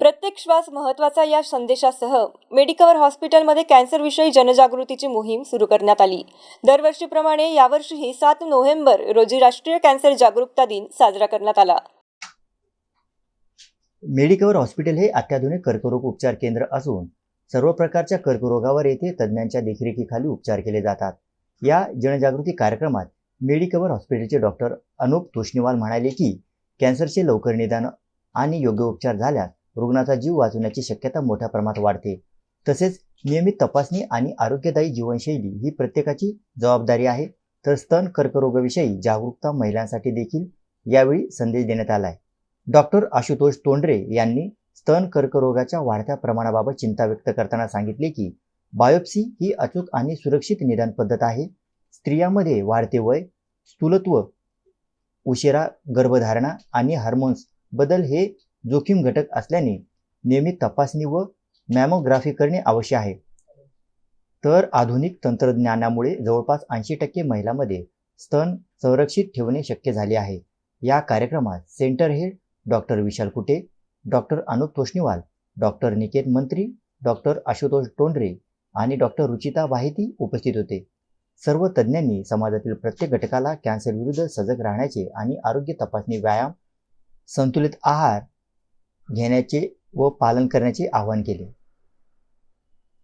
प्रत्येक श्वास महत्त्वाचा या संदेशासह मेडिकवर हॉस्पिटलमध्ये कॅन्सरविषयी जनजागृतीची मोहीम सुरू करण्यात आली. दरवर्षीप्रमाणे यावर्षीही सात नोव्हेंबर रोजी राष्ट्रीय कॅन्सर जागरूकता दिन साजरा करण्यात आला. मेडिकवर हॉस्पिटल हे अत्याधुनिक कर्करोग उपचार केंद्र असून सर्व प्रकारच्या कर्करोगावर येथे तज्ज्ञांच्या देखरेखीखाली उपचार केले जातात. या जनजागृती कार्यक्रमात मेडिकवर हॉस्पिटलचे डॉक्टर अनुप तोष्णीवाल म्हणाले की कॅन्सरचे लवकर निदान आणि योग्य उपचार झाल्यास रुग्णाचा जीव वाचवण्याची शक्यता मोठ्या प्रमाणात वाढते. तसेच नियमित तपासणी आणि आरोग्यदायी जीवनशैली ही प्रत्येकाची जबाबदारी आहे. तर स्तन कर्करोगाविषयी जागरूकता महिलांसाठी देखील यावेळी संदेश देण्यात आला आहे डॉक्टर आशुतोष तोंडरे यांनी स्तन कर्करोगाच्या वाढत्या प्रमाणाबाबत चिंता व्यक्त करताना सांगितले की बायोप्सी ही अचूक आणि सुरक्षित निदान पद्धत आहे. स्त्रियांमध्ये वाढते वय स्थूलत्व उशिरा गर्भधारणा आणि हार्मोन्स बदल हे जोखीम घटक असल्याने नियमित तपासणी व मॅमोग्राफी करणे आवश्यक आहे. तर आधुनिक तंत्रज्ञानामुळे जवळपास ऐंशी टक्के महिलांमध्ये स्तन संरक्षित ठेवणे शक्य झाले आहे. या कार्यक्रमात centre head doctor Vishal Kute doctor Anup Toshniwal doctor Niket Mantri doctor Ashutosh Tondare आणि डॉक्टर रुचिता वाहिती उपस्थित होते. सर्व तज्ज्ञांनी समाजातील प्रत्येक घटकाला कॅन्सरविरुद्ध सजग राहण्याचे आणि आरोग्य तपासणी व्यायाम संतुलित आहार घेण्याचे व पालन करण्याचे आवाहन केले.